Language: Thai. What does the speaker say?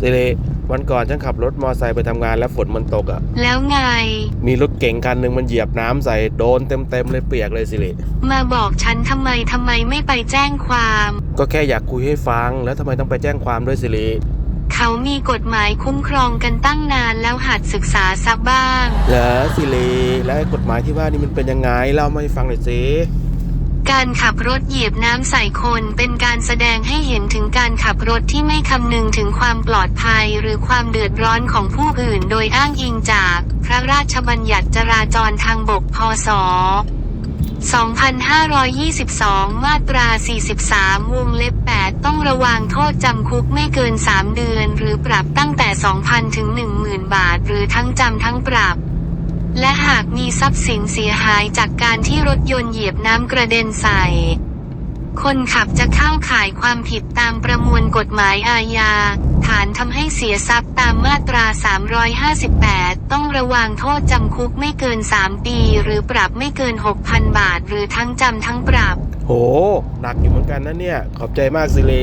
สิริวันก่อนฉันขับรถมอไซค์ไปทำงานแล้วฝนมันตกอะ่ะ แล้วไง มีรถเก๋งคันหนึ่งมันเหยียบน้ำใส่โดนเต็มๆเลยเปียกเลยสิริมาบอกฉันทำไมทำไมไม่ไปแจ้งความ ก็แค่อยากคุยให้ฟัง แล้วทำไมต้องไปแจ้งความด้วยสิริเขามีกฎหมายคุ้มครองกันตั้งนานแล้วหัดศึกษาซักบ้าง เหรอสิริแล้วไอ้กฎหมายที่ว่านี่มันเป็นยังไงเล่ามาให้ฟังหน่อยสิ การขับรถเหยียบน้ำใส่คนเป็นการแสดงให้เห็นถึงการขับรถที่ไม่คำนึงถึงความปลอดภัยหรือความเดือดร้อนของผู้อื่นโดยอ้างอิงจากพระราชบัญญัติจราจรทางบกพศ2522 มาตรา 43 วงเล็บ 8 ต้องระวางโทษจำคุกไม่เกิน 3 เดือน หรือปรับตั้งแต่ 2,000 ถึง 10,000 บาท หรือทั้งจำทั้งปรับ และหากมีทรัพย์สินเสียหายจากการที่รถยนต์เหยียบน้ำกระเด็นใส่ คนขับจะเข้าข่ายความผิดตามประมวลกฎหมายอาญา ฐานทำให้เสียทรัพย์ตามมาตรา 358 ต้องระวางโทษจำคุกไม่เกิน 3 ปี หรือปรับไม่เกิน 6,000 บาท หรือทั้งจำทั้งปรับ โห หนักอยู่เหมือนกันนะเนี่ย ขอบใจมากสิริ